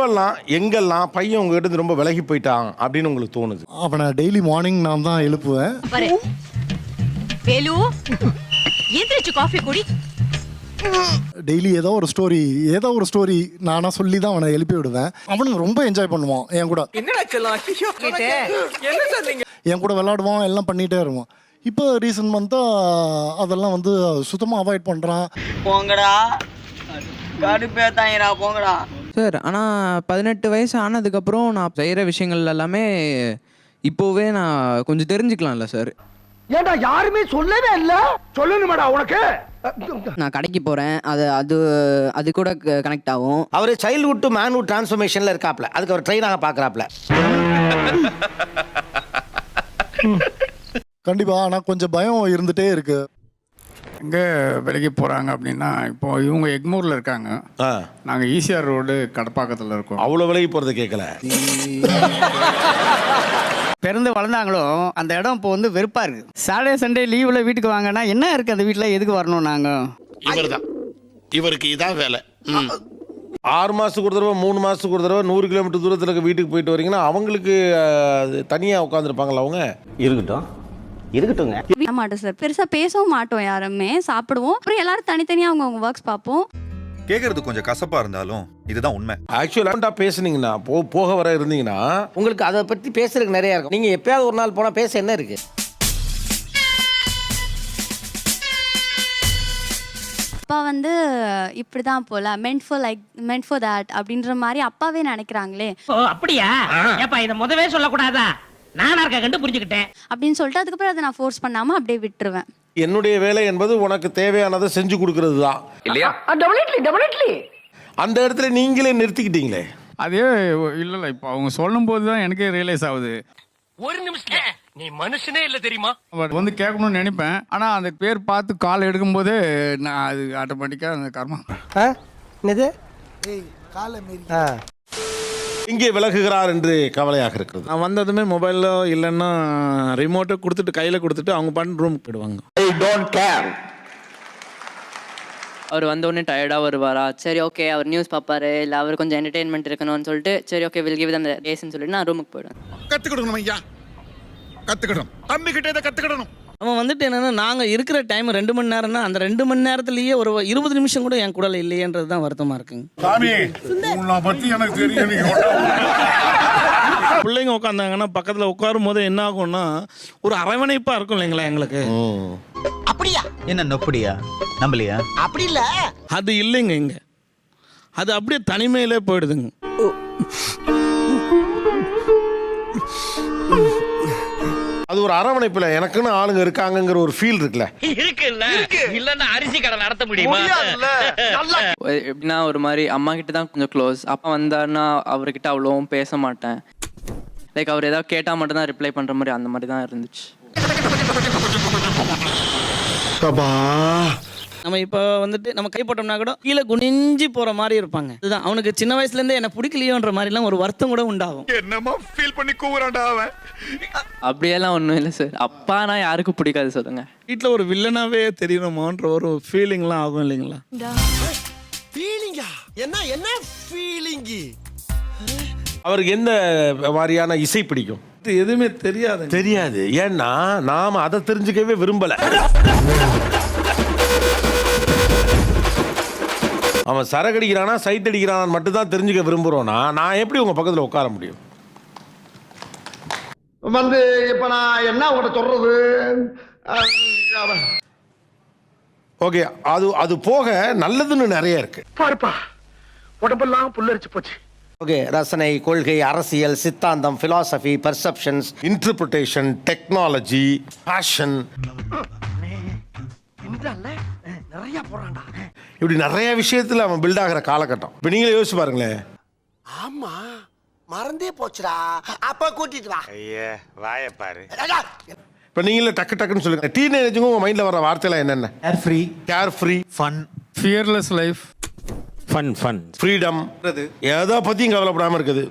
எப்பெல்லாம் எங்கெல்லாம் பையன் உங்ககிட்ட இருந்து ரொம்ப விலகி போயிட்டான் அப்படின்னு உங்களுக்கு தோணுது? அவனை டெய்லி மார்னிங் நான் தான் எழுப்புவேன். பாரு. வேலு எந்திரிச்சு காஃபி குடி. டெய்லி ஏதோ ஒரு ஸ்டோரி ஏதோ ஒரு ஸ்டோரி நானா சொல்லி தான் அவனை எழுப்பி விடுவேன். அவனுக்கு ரொம்ப என்ஜாய் பண்ணுவான் என் கூட. என் கூட விளையாடுவான் எல்லாம் பண்ணிட்டே இருவான். இப்போ ரீசன்ட் மந்த்தா அதெல்லாம் வந்து சுத்தமாக அவாய்ட் பண்ணுறான் போங்கடா. போங்கடா. சார் ஆனால் பதினெட்டு வயசு ஆனதுக்கப்புறம் நான் செய்கிற விஷயங்கள் எல்லாமே இப்போவே நான் கொஞ்சம் தெரிஞ்சுக்கலாம்ல சார். ஏன்டா யாருமே சொல்லவே இல்ல? சொல்லணுமாடா உனக்கு? நான் கடைக்கு போகிறேன் அது அது அது கூட கனெக்ட் ஆகும். அவர் சைல்ட்ஹுட் டு மேன்ஹுட் டிரான்ஸ்ஃபர்மேஷன்ல இருக்காப்ல. அதுக்கு அவர் ட்ரெயினாக பார்க்குறாப்ல கண்டிப்பாக ஆனால் கொஞ்சம் பயம் இருந்துகிட்டே இருக்கு. எங்கே விலைக்கு போகிறாங்க அப்படின்னா இப்போ இவங்க எக்மூரில் இருக்காங்க. நாங்கள் ஈசிஆர் ரோடு கடப்பாக்கத்தில் இருக்கோம். அவ்வளோ விலகி போகிறத கேட்கல பிறந்து வளர்ந்தாங்களோ அந்த இடம் இப்போ வந்து வெறுப்பா இருக்கு. சாட்டர்டே சண்டே லீவில் வீட்டுக்கு வாங்கன்னா என்ன இருக்கு அந்த வீட்டில் எதுக்கு வரணும் நாங்கள் இவர்தான். இவருக்கு இதான் வேலை. ஆறு மாதத்துக்கு ஒரு தடவை மூணு மாதத்துக்கு ஒரு தடவை நூறு கிலோமீட்டர் தூரத்தில் இருக்க வீட்டுக்கு போயிட்டு வரீங்கன்னா அவங்களுக்கு தனியாக உட்காந்துருப்பாங்களா அவங்க? இருக்கட்டும். இருக்கட்டுங்க மாட்டோம் சார். பெருசா பேசவும் மாட்டோம் யாருமே. சாப்பிடுவோம். அப்புறம் எல்லாரும் தனித்தனியா அவங்க அவங்க ஒர்க்ஸ் பார்ப்போம். கேட்கறது கொஞ்சம் கசப்பா இருந்தாலும் இதுதான் உண்மை. ஆக்சுவலாக பேசுனீங்கன்னா போ போக வர இருந்தீங்கன்னா உங்களுக்கு அதை பற்றி பேசுறதுக்கு நிறைய இருக்கும். நீங்கள் எப்பயாவது ஒரு நாள் போனால் பேச என்ன இருக்கு? அப்பா வந்து இப்படிதான் போல. Meant for like meant for that அப்படின்ற மாதிரி அப்பாவே நினைக்கிறாங்களே. ஓ அப்படியா? ஏப்பா இத முதவே சொல்லக்கூடாதா? நானா இருக்க கண்டு புரிஞ்சுக்கிட்டேன். அப்படின்னு சொல்லிட்டு அதுக்கப்புறம் அதை நான் ஃபோர்ஸ் பண்ணாம அப்படியே விட்டுருவேன். என்னுடைய வேலை என்பது உனக்கு தேவையானதை செஞ்சு கொடுக்கறது தான் இல்லையா டெபினெட்லி டெபினெட்லி அந்த இடத்துல நீங்களே நிறுத்திக்கிட்டீங்களே. அதே இல்லை இல்லை இப்போ அவங்க சொல்லும்போது தான் எனக்கே ரியலைஸ் ஆகுது. ஒரு நிமிஷம் நீ மனுஷனே இல்ல தெரியுமா? பட் வந்து கேட்கணும்னு நினைப்பேன். ஆனால் அந்த பேர் பார்த்து கால் எடுக்கும்போதே நான் அது ஆட்டோமேட்டிக்காக அந்த கர்மா. என்னது? இங்கே விலகுகிறார் என்று கவலையாக இருக்கிறது. நான் வந்ததுமே மொபைலில் இல்லைன்னா ரிமோட்டை கொடுத்துட்டு கையில் கொடுத்துட்டு அவங்க பண்ண ரூமுக்கு போயிடுவாங்க. அவர் வந்தோடனே டயர்டாக வருவாரா? சரி ஓகே அவர் நியூஸ் பார்ப்பாரு. இல்லை அவர் கொஞ்சம் என்டர்டெயின்மெண்ட் இருக்கணும்னு சொல்லிட்டு சரி ஓகே வில் கிவ் அந்த டேஸ்ன்னு சொல்லிட்டு நான் ரூமுக்கு போயிடுவேன். கத்துக்கிடணும் ஐயா. கத்துக்கிடணும். தம்பி கிட்ட இதை கத்துக்கிடணும். அவன் வந்துட்டு என்னன்னா நாங்கள் இருக்கிற டைம் ரெண்டு மணி நேரம்னா அந்த ரெண்டு மணி நேரத்துலயே ஒரு இருபது நிமிஷம் கூட என் கூட இல்லையேன்றது தான் வருத்தமா இருக்குங்க. பிள்ளைங்க உட்காந்தாங்கன்னா பக்கத்தில் உட்காரும் போது என்ன ஆகும்னா ஒரு அரவணைப்பாக இருக்கும் இல்லைங்களா எங்களுக்கு? அப்படியா? என்ன நொப்படியா? நம்பலையா? அப்படி இல்ல. அது இல்லைங்க இங்க. அது அப்படியே தனிமையிலே போயிடுதுங்க. அது ஒரு அரவணைப்பில் எனக்குன்னு ஆளுங்க இருக்காங்கங்கிற ஒரு ஃபீல் இருக்குல்ல. இருக்கு. இல்ல இல்லன்னா அரிசி கடை நடத்த முடியுமா? எப்படின்னா ஒரு மாதிரி அம்மா கிட்ட தான் கொஞ்சம் க்ளோஸ் அப்பா வந்தாருன்னா அவர்கிட்ட அவ்வளோவும் பேச மாட்டேன். லைக் அவர் ஏதாவது கேட்டால் மட்டும் தான் ரிப்ளை பண்ணுற மாதிரி அந்த மாதிரி தான் இருந்துச்சு. நம்ம இப்போ வந்துட்டு நம்ம கை போட்டோம்னா கூட கீழே குனிஞ்சு போற மாதிரி இருப்பாங்க. இதுதான். அவனுக்கு சின்ன வயசுல இருந்தே என்ன பிடிக்கலையோன்ற மாதிரிலாம் ஒரு வருத்தம் கூட உண்டாகும். என்னமா ஃபீல் பண்ணி கூவுறான்டா அவன். அப்படியெல்லாம் ஒன்றும் இல்லை சார் அப்பானா யாருக்கும் பிடிக்காது சொல்லுங்க. வீட்டில் ஒரு வில்லனாவே தெரியணுமான்ற ஒரு ஃபீலிங்லாம் ஆகும் இல்லைங்களா? அவருக்கு எந்த மாதிரியான இசை பிடிக்கும்? இது எதுவுமே தெரியாது தெரியாது. ஏன்னா நாம அதை தெரிஞ்சுக்கவே விரும்பல. அவன் சரக்கு அடிக்கிறானா சைட் அடிக்கிறானான்னு மட்டும் தான் தெரிஞ்சுக்க விரும்புகிறோன்னா நான் எப்படி உங்க பக்கத்தில் உட்கார முடியும்? வந்து இப்ப நான் என்ன உங்கள்ட்ட சொல்றது? ஓகே அது அது போக நல்லதுன்னு நிறைய இருக்கு. பாருப்பா உடம்பெல்லாம் புல்லரிச்சு போச்சு. ஓகே ரசனை கொள்கை அரசியல் சித்தாந்தம் philosophy perceptions interpretation technology fashion நிறைய போறான்டா. இப்படி நிறைய விஷயத்தில் அவன் பில்ட் ஆகிற காலகட்டம். இப்போ நீங்களே யோசிச்சு பாருங்களேன். ஆமா. மறந்தே போச்சுடா. அப்ப கூட்டிட்டு வா. ஐயா வாய பாரு. இப்போ நீங்களே டக்கு டக்குன்னு சொல்லுங்க. டீனேஜுக்கும் உங்கள் மைண்டில் வர வார்த்தைலாம் என்னென்ன? Air free care free fun fearless life fun fun freedom எதை பற்றியும் கவலைப்படாமல் இருக்குது